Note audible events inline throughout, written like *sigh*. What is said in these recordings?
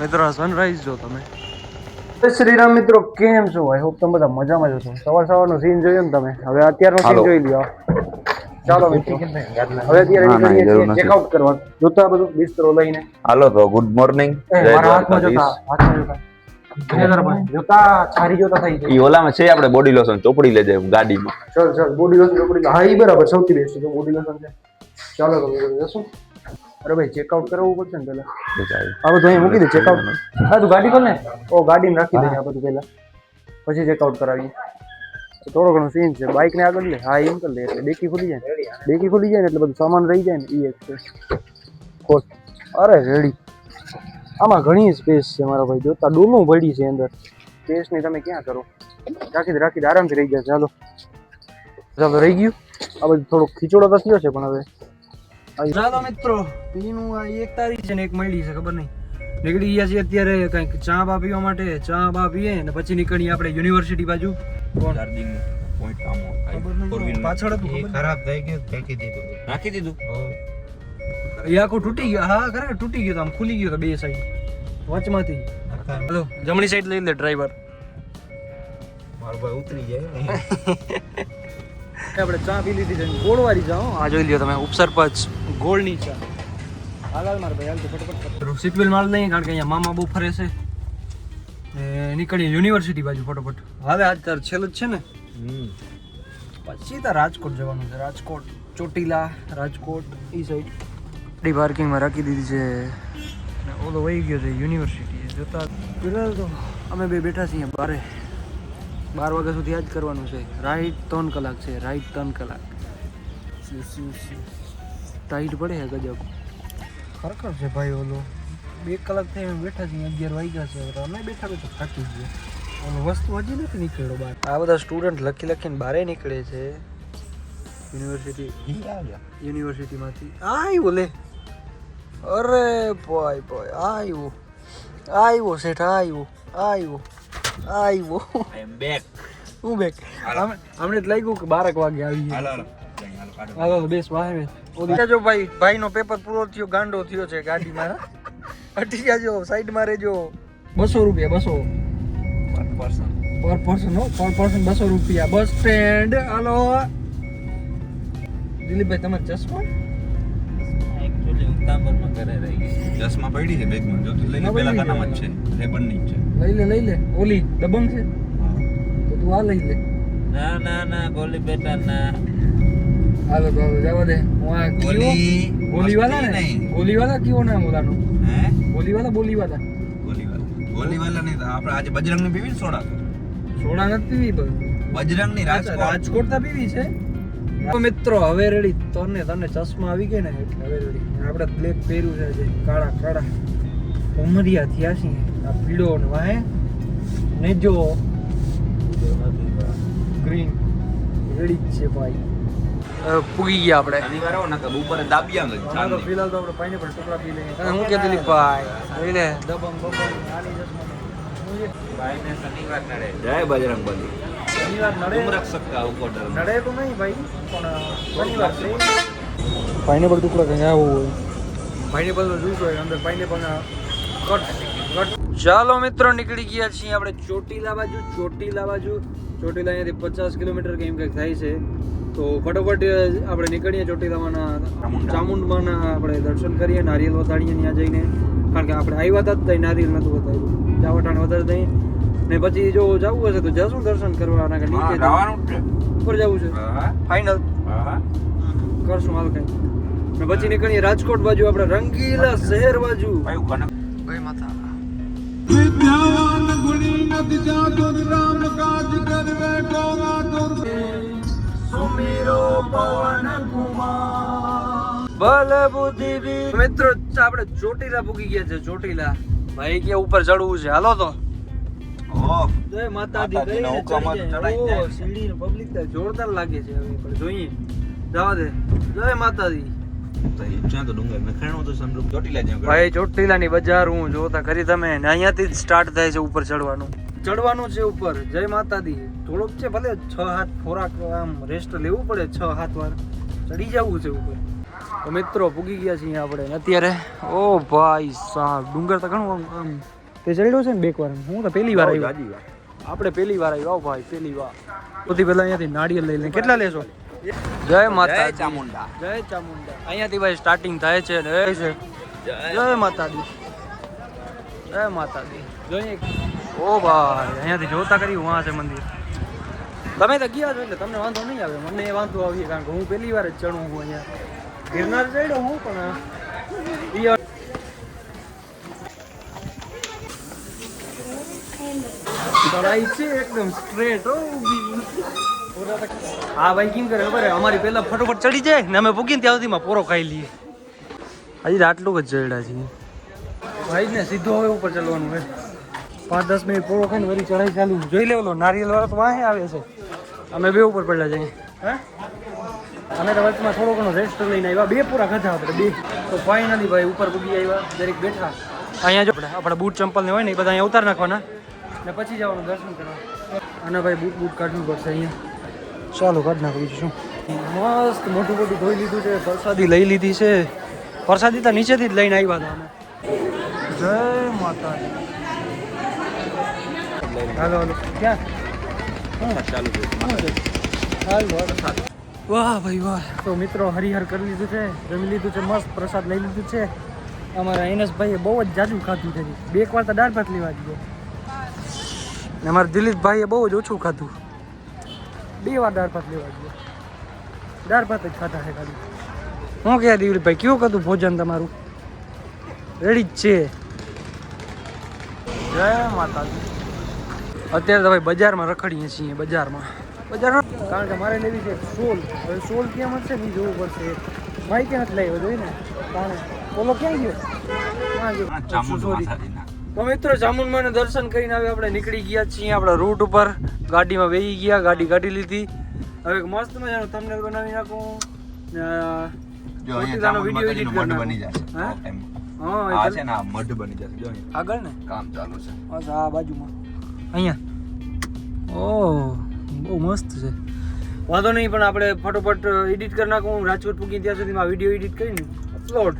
મિત્રો સનરાઈઝ જો તમે. શ્રીરામ શ્રી રામ મિત્રો કેમ છો? આઈ હોપ તમે બધા મજામાં જ છો સવાર સવારનો સીન જોયો ને તમે? હવે અત્યારનો સીન જોઈ લ્યો. ચાલો મિત્રો. હવે અત્યારે. ચેકઆઉટ કરવા. જોતા બધું બિસ્તરો લઈને. હાલો તો ગુડ મોર્નિંગ જય મારા હાથમાં જોતા હાથમાં જોતા. જુનેધરભાઈ, જોતા છારી જોતા થઈ જાય ઈ ઓલામાં છે આપણે બોડી લોશન ચોપડી લેજે ગાડીમાં. ચલ ચલ બોડી લોશન ચોપડી. હા ઈ બરાબર સૌથી બેસ્ટ બોડી લોશન છે. ચાલો તો જશું. અરે ભાઈ ચેકઆઉટ કરાવવું પડશે ને પેલા આ બધું અહીં મૂકી દે ચેકઆઉટ હા તું ગાડી ખોલ ને. ઓ ગાડીમાં રાખી દે આ બધું પેલા પછી ચેકઆઉટ કરાવીએ. તો થોડો ઘણો સીન છે. બાઇક ને આગળ લે હા એમ કરી લે એટલે ડેકી ખુલી જાય. ડેકી ખુલી જાય ને એટલે બધું સામાન રહી જાય ને એ એક છે. ખોલ. અરે રેડી આમાં ઘણી સ્પેસ છે મારા ભાઈ. જોતા ડોલું પડી છે અંદર. સ્પેસની તમે ક્યાં કરો? રાખી દે રાખી દે. આરામથી રહી જાય. ચાલો. ચાલો રહી ગયું. આ બધું થોડોક ખીચોડો તો થયો છે પણ હવે. ચાલો મિત્રો પીનું આ એક તારી છે ને એક મળી છે ખબર નહીં. નીકળી ગયા છીએ અત્યારે કંઈક ચા બા પીવા માટે. ચા બા પીએ ને પછી નીકળીએ આપણે યુનિવર્સિટી બાજુ. કોણ? ચાર્જિંગ પોઈન્ટ કામ ખબર પાછળ હતું ખરાબ થઈ ગયું ફેંકી દીધું. નાખી દીધું? એ આખું તૂટી ગયો. હા ખરેખર તૂટી ગયો આમ ખુલી ગયો તો બે સાઈડ વચમાંથી. હેલો. જમણી સાઈડ લઈ લે ડ્રાઈવર મારો ભાઈ ઉતરી જાય *laughs* આપણે ચા પી લીધી છે ગોળવાળી ચા આ જોઈ લ્યો તમે ઉપસરપંચ ગોળની ચા. હાલ હાલ મારે ભાઈ હાલ તો ફટાફટ સીટ બેલ્ટ માર નહીં કારણ કે અહીંયા મામા બહુ ફરે છે. નીકળીએ યુનિવર્સિટી બાજુ ફટોફટ. હવે આજ તાર છેલ્લું જ છે ને? પછી તાર રાજકોટ જવાનું છે. રાજકોટ ચોટીલા રાજકોટ એ સાઈડ ગાડી પાર્કિંગમાં રાખી દીધી છે. ઓલો વહી ગયો છે યુનિવર્સિટી જોતા તો અમે બે બેઠા છીએ બારે. બાર વાગ્યા સુધી આ જ કરવાનું છે. રાઈટ ત્રણ કલાક છે રાઈટ ત્રણ કલાક. ટાઈટ પડે છે ગજબ. ખરેખર છે ભાઈ ઓલો. બે કલાક થઈ બેઠા છીએ અગિયાર વાગ્યા છે. અમે બેઠા બેઠા થાકી ગયા. ઓલો વસ્તુ હજી નથી નીકળ્યો બહાર. આ બધા સ્ટુડન્ટ લખી લખીને બારે નીકળે છે. યુનિવર્સિટી યુનિવર્સિટીમાંથી આવ્યો. લે. અરે ભાઈ ભાઈ આવ્યો આવ્યો શેઠ આવ્યો આવ્યો આવ્યો આઈ એમ બેક હું બેક હમણે જ લાગ્યું કે બારક વાગે આવી હાલો હાલો. હાલો બેસ વાહે ઓલી જો ભાઈ ભાઈનો પેપર પૂરો થયો ગાંડો થયો છે ગાડી મારા હટી જાજો સાઈડમાં રહેજો. બસો રૂપિયા બસો. પર પર્સન હો પર પર્સન બસો રૂપિયા. બસ સ્ટેન્ડ હાલો. દિલીપભાઈ તમે ચશ્મા? ઉતાંબરમાં ઘરે રહી ગઈ. દસમાં પડી છે બેગમાં? જો તું લઈને ના પેલા કાનામાં જ છે. રેબનની છે. લઈ લે લઈ લે. ઓલી દબંગ છે? તો તું આ લઈ લે. ના ના ના ગોલી બેટા ના. હાલો તો જવા દે. હું આ ગોલી ગોલી વાલા ને. ગોલી વાલા કેવો નામ ઓલાનું? હે? ગોલી વાલા બોલી વાલા નહીં આપણે આજે બજરંગની પીવી સોડા? સોડા નથી પીવી બજરંગની રાજકોટ રાજકોટ તા પીવી છે. મિત્રો હવે રેડી તને તને ચશ્મા આવી ગયા ને એટલે હવે રેડી આપણે બ્લેક પહેર્યું છે જે કાળા કાળા ઉમરિયા થયા છે. આ પીળો ને વાહે. ને જો ગ્રીન રેડી છે ભાઈ. પૂગી ગયા આપણે. શનિવાર આવો ને તો બપોરે દાબિયા તો ફિલહાલ તો આપણે પાઇનેપલ ટુકડા પી લઈએ. હું કે દિલીપભાઈ ભાઈ લે દબંગ બબંગ આની ચશ્મા. ભાઈને શનિવાર નડે. જય બજરંગ બલી શનિવાર तुम નડે रख सकता हो क्वार्टर में નડે તો નહીં ભાઈ પણ શનિવાર છે પાઇનેપલ ટુકડા કંઈ આવું હોય પાઇનેપલ તો જ્યુસ હોય અંદર પાઇનેપલના કટ કટ ચાલો મિત્રો નીકળી ગયા છીએ આપણે ચોટીલા બાજુ ચોટીલા બાજુ ચોટીલા અહીંયાથી પચાસ કિલોમીટર કેમ કંઈક થાય છે તો ફટોફટ આપણે નીકળીએ ચોટીલામાંના ચામુંડા. ચામુંડમાંના આપણે દર્શન કરીએ નારિયેલ વધારીએ ત્યાં જઈને કારણ કે આપણે આવ્યા હતા જ ત્યાં નારિયેલ નહોતું વધાર્યું જાવટાણ વધારે દઈએ ને પછી જો જવું હશે તો જશું દર્શન કરવા કે નીચે જવાનું છે. ઉપર જવું છે. હા ફાઇનલ હા કરશું હાલ કઈ. ને પછી નીકળીએ રાજકોટ બાજુ આપણે રંગીલા શહેર બાજુ. ભાઈ કનક ભાઈ માતા બલ બુદ્ધિ વી- મિત્રો આપણે ચોટીલા ભૂગી ગયા છે ચોટીલા. ભાઈ કે ઉપર ચડવું છે. હાલો તો. જય માતાજી કરીને હુકમ જ ચડી ચડાઈ જાય. જાય. ઓહ, સીડીનો public તો જોરદાર લાગે છે હવે પણ જોઈએ. જવા દે. જય માતાજી. તો એ જ્યાં તો ડુંગર નખાણો તો સનરૂપ ચોટીલા જ્યાં ભાઈ ચોટીલાની બજાર હું જોતા કરી તમે. અહીંયાથી જ સ્ટાર્ટ થાય છે ઉપર ચડવાનું. ચડવાનું છે ઉપર. જય માતાજી. થોડોક છે ભલે છ હાથ ખોરાક આમ રેસ્ટ લેવું પડે છ હાથ વાર. ચડી જવું છે ઉપર. તો મિત્રો પૂગી ગયા છીએ આપણે અત્યારે. ઓ ભાઈ સાહેબ ડુંગર તો ઘણું આમ તે ચડ્યો છે ને બેક વાર હું તો પહેલી વાર આવ્યો. આપણે પહેલી વાર આવ્યો આવો ભાઈ પહેલી વાર. સૌથી પહેલા અહીંયાથી નાળિયેર લઈ લઈને કેટલા લેશો? જય માતા ચામુંડા. જય ચામુંડા. અહીંયાથી ભાઈ સ્ટાર્ટિંગ થાય છે ને એ છે. જય માતાજી. જય માતાજી. જોઈએ. ઓ ભાઈ અહીંયાથી જોતા કરી વાં છે મંદિર. તમે તો ગયા છો એટલે તમને વાંધો નહીં આવે. મને એ વાંધો આવીએ કારણ કે હું પહેલી વાર જ ચડું હું અહીંયા. ગિરનાર ચડ્યો હું પણ ઈ ચડાઈ છે એકદમ સ્ટ્રેટ હો હા ભાઈ કેમ કરે ખબર અમારી પહેલા ફટોફટ ચડી જાય ને અમે પૂગીને ત્યાં સુધીમાં પોરો ખાઈ લઈએ. હજી આટલું જ ચડ્યા છીએ. ભાઈ ને સીધો હવે ઉપર ચડવાનું હે. પાંચ દસ મિનિટ પોરો ખાઈને વળી ચડાઈ ચાલુ. જોઈ લેવલો નારિયેલ વાળો તો વાહે આવે છે. અમે બે ઉપર પડ્યા જઈએ હે? અમે તો વચમાં થોડો ઘણો રેસ્ટ લઈને આવ્યા. બે પૂરા ખાધા આપણે બે. તો ફાઇનલી ભાઈ ઉપર પૂગી આવ્યા. દરેક બેઠા. અહીંયા જો આપણે આપણા બૂટ ચંપલ ને હોય ને એ બધા અહીંયા ઉતાર નાખવાના. ને પછી જવાનું દર્શન કરવા. અને ભાઈ બૂટ બૂટ કાઢવું પડશે અહીંયા. ચાલો કાઢ નાખવું શું? મસ્ત મોટું મોટું ધોઈ લીધું છે પ્રસાદી લઈ લીધી છે. પ્રસાદી તો નીચેથી જ લઈને આવ્યા હતા અમે. જય માતા હાલો હાલો. ક્યાં? ચાલુ હાલો. વાહ ભાઈ વાહ. તો મિત્રો હરિહર કરી લીધું છે જમી લીધું છે મસ્ત પ્રસાદ લઈ લીધું છે. અમારા એનસભાઈએ બહુ જ જાજુ ખાધું છે. બે એક વાર તો દાળ ભાત લેવા દીધો. ને મારા દિલીપભાઈએ બહુ જ ઓછું ખાધું. બે વાર દાળ ભાત લેવા દીધો દાળ ભાત જ ખાધા છે ખાલી. હું કહે દિલીપભાઈ કેવું ખાધું ભોજન તમારું? રેડી જ છે. જય માતાજી. અત્યારે તો ભાઈ બજારમાં રખડીએ છીએ બજારમાં. બજારમાં કારણ કે મારે લેવી છે સોલ. હવે સોલ ક્યાં મળશે નહીં જોવું પડશે ભાઈ ક્યાં નથી લાવ્યો જોઈ ને? કારણ ઓલો ક્યાં ગયો? ક્યાં તો મિત્રો ચામુંડમાને દર્શન કરીને હવે આપણે નીકળી ગયા છીએ આપણા રૂટ ઉપર. ગાડીમાં બેસી ગયા ગાડી કાઢી લીધી. હવે એક મસ્ત મજાનો તમને બનાવી નાખું. જો અહીંયા મઢ બની જશે. હા? આ છે ને આ મઢ બની જશે. જો. આગળ ને? કામ ચાલુ છે. બસ આ બાજુમાં. અહીંયા. ઓહ બહુ મસ્ત છે. વાંધો નહીં પણ આપણે ફટોફટ એડિટ કરી નાખું. રાજકોટ પૂકી ત્યાં સુધીમાં વીડિયો એડિટ કરીને. અપલોડ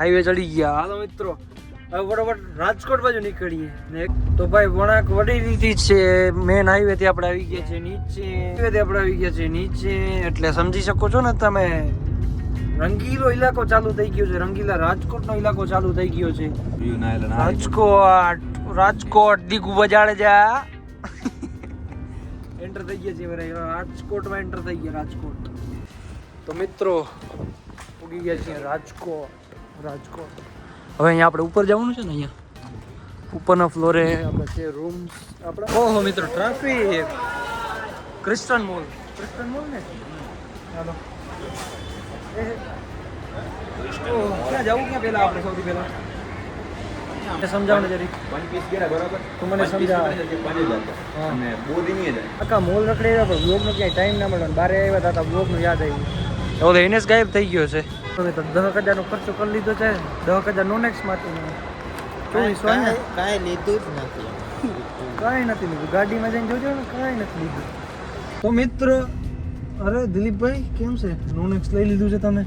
હાઈવે ચડી ગયા. હાલો મિત્રો. હવે ફટોફટ રાજકોટ બાજુ નીકળીએ. ને તો ભાઈ વણાક વડીલીથી છે. મેન હાઈવેથી આપણે આવી ગયા છે નીચે. હાઈવેથી આપણે આવી ગયા છે નીચે. એટલે સમજી શકો છો ને તમે. રંગીલો ઇલાકો ચાલુ થઈ ગયો છે. રંગીલા રાજકોટનો ઇલાકો ચાલુ થઈ ગયો છે. ના ના રાજકોટ રાજકોટ દીગુ બજાડે જા. એન્ટર થઈ ગયા છે રાજકોટ રાજકોટમાં એન્ટર થઈ ગયા રાજકોટ. તો મિત્રો ઉગી ગયા છે રાજકોટ રાજકોટ. હવે અહીંયા આપણે ઉપર જવાનું છે ને અહીંયા? ઉપરના ફ્લોરે આપણે છે રૂમ આપણે ઓહો મિત્રો traffic. Crystal mall. Crystal mall ને? ચાલો. એ, ઓહ, ક્યાં જવું? ક્યાં પહેલા આપણે સૌથી પહેલા? જરી. વન પીસ ગયા બરાબર? તું મને સમજાવ. અને બહુ જાય આખા મોલ રખડી આવ્યા પણ બ્લોગનો ક્યાંય ટાઈમ ના મળ્યો બારે આવ્યા હતા બ્લોગનું યાદ આવ્યું. તો ગાયબ થઈ ગયો છે. હવે તો દસ હજારનો ખર્ચો કરી લીધો છે. દસ હજાર નોન એક્સમાંથી ચોવીસ કાંઈ લીધું જ નથી. કાંઈ નથી લીધું. ગાડીમાં જઈને જોજો ને કાંઈ નથી લીધું. તો મિત્ર અરે દિલીપભાઈ કેમ છે? નોન એક્સ લઈ લીધું છે તમે.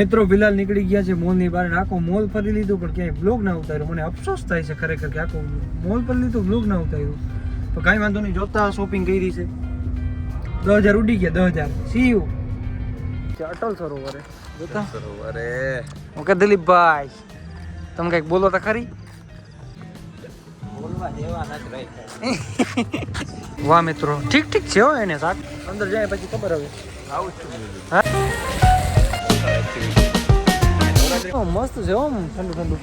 મિત્રો ફિલહાલ નીકળી ગયા છે મોલની બહાર આખો મોલ ફરી લીધું પણ ક્યાંય બ્લોગ ના ઉતાર્યો. મને અફસોસ થાય છે ખરેખર કે આખો મોલ પર લીધું બ્લોગ ના ઉતાર્યું. તો કાંઈ વાંધો નહીં જોતા શોપિંગ કરી છે. દસ હજાર ઉડી ગયા દસ હજાર. સી યુ અટલ સરોવર હે. જોતા સરોવરે ઓકે દિલીપભાઈ તમે કંઈક બોલો તો ખરી. વાહ મિત્રો. ઠીક ઠીક છે હો એને સાત અંદર જાય પછી ખબર હવે. આવું છું હા? ઓ, મસ્ત છે ઓમ ઠંડુ ઠંડુ.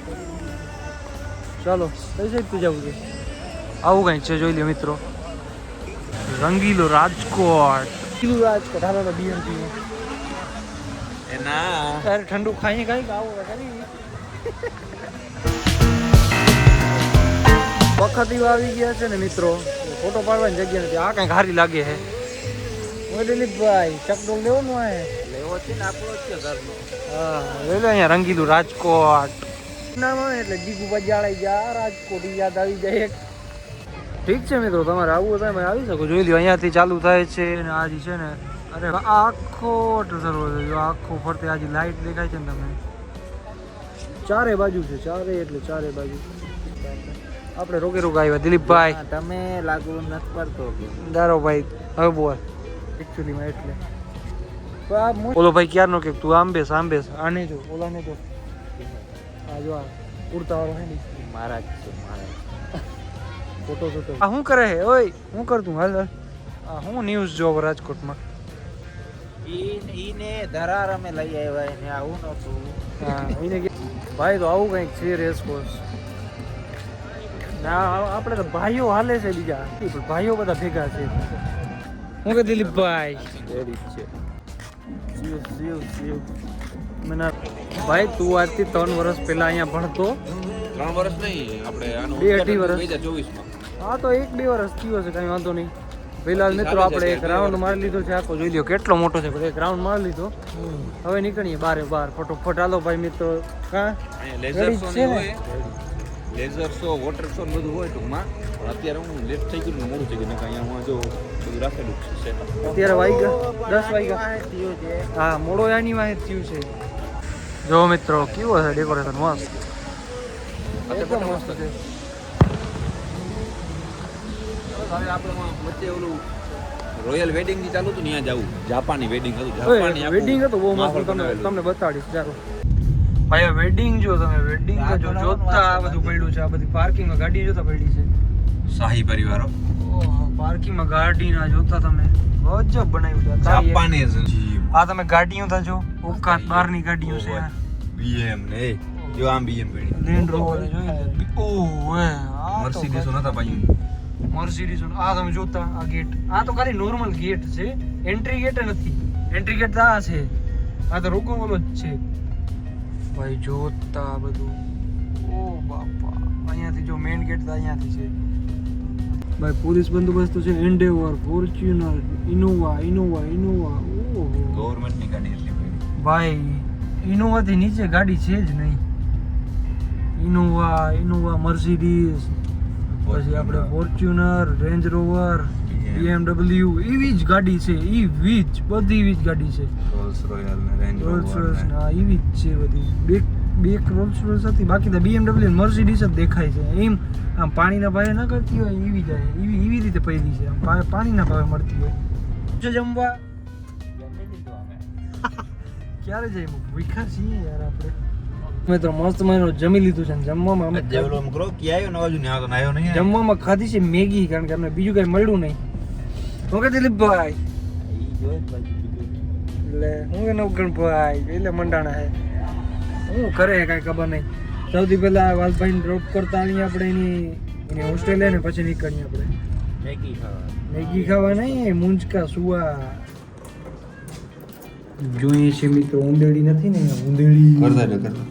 ચાલો કઈ સાઈડ જવું છે? આવું કંઈક છે જોઈ લે મિત્રો. રંગીલો રાજકોટ. રાજકોટ હાલો તો બીએમપી ના. તારે ઠંડુ ખાઈ કઈ આવું કરી વખત આવી ગયા છે ને મિત્રો. ફોટો પાડવાની જગ્યા નથી. આ કંઈક હારી લાગે છે. ઓય દિલીપભાઈ ચકડોળ લેવાનું આ લેવો છે ને આપણો છે ઘરનો. હા લઈ લો અહીંયા રંગીલું રાજકોટ. નામ એટલે જીગુ બજાળાઈ જા રાજકોટ યાદ આવી જાય એક. ઠીક છે મિત્રો તમારે આવવું તમે આવી શકો. જોઈ લો અહીંયાથી ચાલુ થાય છે અને આ છે ને અરે આ આખો ટસરો છે. જો આખો ફરતે આજે લાઈટ દેખાય છે ને તમને. ચારે બાજુ છે ચારે એટલે ચારે બાજુ. આપણે રોકે રોગ આવ્યા. દિલીપભાઈ. તમે લાગુ નથી પડતો દારો ભાઈ હવે બોલ. એકચ્યુઅલીમાં એટલે. ઓલો ભાઈ ક્યારનો કે? તું આમ બેસ આમ બેસ. આને જો ઓલાને જો. આ જો આ કુર્તા વાળો હે ને. મારા જ છે મારા. ફોટો શું કરે હે ઓય શું કરતું હાલ હાલ. આ હું ન્યૂઝ જોવ રાજકોટમાં? ઈને ધરાર અમે લઈ આવ્યા એને આવું નતું હા એને ભાઈ તો આવું કંઈક છે રેસકોર્સ ના આ- આપણે તો ભાઈઓ હાલે છે બીજા. પણ ભાઈઓ બધા ભેગા છે. હું કે દિલીપભાઈ રેડી છે જીવ જીવ જીવ મને ભાઈ તું આજથી ત્રણ વર્ષ પહેલા અહીંયા ભણતો. ત્રણ વર્ષ નહીં આપણે બે અઢી વર્ષ. બે હજાર ચોવીસમાં. હા તો એક બે વર્ષ થયો છે કઈ વાંધો નહીં. પેલા મિત્રો આપણે એક રાઉન્ડ મારી લીધો છે આખો. જોઈ લ્યો કેટલો મોટો છે એક રાઉન્ડ મારી લીધો. હવે નીકળીએ બારે બાર. ફટોફટ હાલો ભાઈ મિત્રો. કા laser show laser show water show બધું હોય ટૂંકમાં. પણ અત્યારે હું લેટ થઈ ગયું મોડું થઈ ગયું. અહીંયા હું જો બધું રાખેલું છે અત્યારે વાગ્યા દસ વાગ્યા વાહે થયું છે. હા મોડો આની વાહે થયું છે. જો મિત્રો કેવો છે ડેકોરેશન મસ્ત. મસ્ત છે. હવે આપણે વચ્ચે ઓલું રોયલ વેડિંગની ચાલુ હતું ત્યાં જવું. જાપાની વેડિંગ હતું. જાપાની વેડિંગ હતું બહુ મસ્ત. તમને તમને બતાડીશ ચાલો. ભાઈ વેડિંગ જો તમે વેડિંગ જો જોતા આ બધું પડ્યું છે આ બધી પાર્કિંગમાં ગાડી જોતા પડી છે. શાહી પરિવારો. પાર્કિંગમાં ગાડી ના જોતા તમે. ગજબ બનાવ્યું છે જાપાની આ તમે ગાડીઓ તા જો ઓકાત બહારની ગાડીઓ છે. આ. બીએમ ને જો આમ બીએમ પડી લેન્ડ રોવર જોઈ લે. ઓહ એ આ તો મર્સિડીઝ નતા પાયું મર્સિડીઝ આ તમે જોતા આ ગેટ આ તો ખાલી નોર્મલ ગેટ છે. એન્ટ્રી ગેટ નથી. એન્ટ્રી ગેટ આ છે. આ તો રોકો બોલો જ છે. ભાઈ જોતા બધું. ઓ બાપા. અહીંયાથી જો મેઇન ગેટ તો અહીંયાથી છે. ભાઈ પોલીસ બંદોબસ્ત છે Endeavour Fortuner Innova Innova Innova ઓહો. ગવર્મેન્ટની ગાડી એટલી ભાઈ. ઇનોવાથી નીચે ગાડી છે જ નહીં. ઇનોવા ઇનોવા મર્સિડીઝ પછી આપણે ફોર્ચ્યુનર રેન્જ રોવર બીએમડબલ્યુ એવી જ ગાડી છે એવી જ બધી એવી જ ગાડી છે. રોલ્સ રોયલ ને રેન્જ રોલ્સ રોવર ના. એવી જ છે બધી. બે બે રોલ્સ રોયસ હતી બાકી તો બીએમડબલ્યુ મર્સિડીઝ જ દેખાય છે. એમ આમ પાણીના ભાવે ન કરતી હોય એવી જાય એવી એવી રીતે પડી છે. આમ પાણીના ભાવે મળતી હોય. જો જમવા. *laughs* ક્યારે જઈ વિખાર છીએ યાર આપણે. મેં તો મસ્ત મહિનો જમી લીધું છે ને જમવામાં અમે ઓલો આમ કરો કે આવ્યો ને ને નહીં જમવામાં ખાધી છે મેગી કારણ કે અમને બીજું કઈ મળ્યું નહીં. હું કે દિલીપભાઈ એટલે હું કે નવગણભાઈ એટલે મંડાણા હે. હું કરે કાંઈ ખબર નહીં. સૌથી પહેલા વાલભાઈને ડ્રોપ કરતા આવીએ આપણે એની એની હોસ્ટેલે ને પછી નીકળીએ આપણે. મેગી ખાવા. મેગી ખાવા નહીં મુંજકા સુવા. જોઈએ છે મિત્રો ઉંદેડી નથી ને ઉંદેડી. કરતા કરતા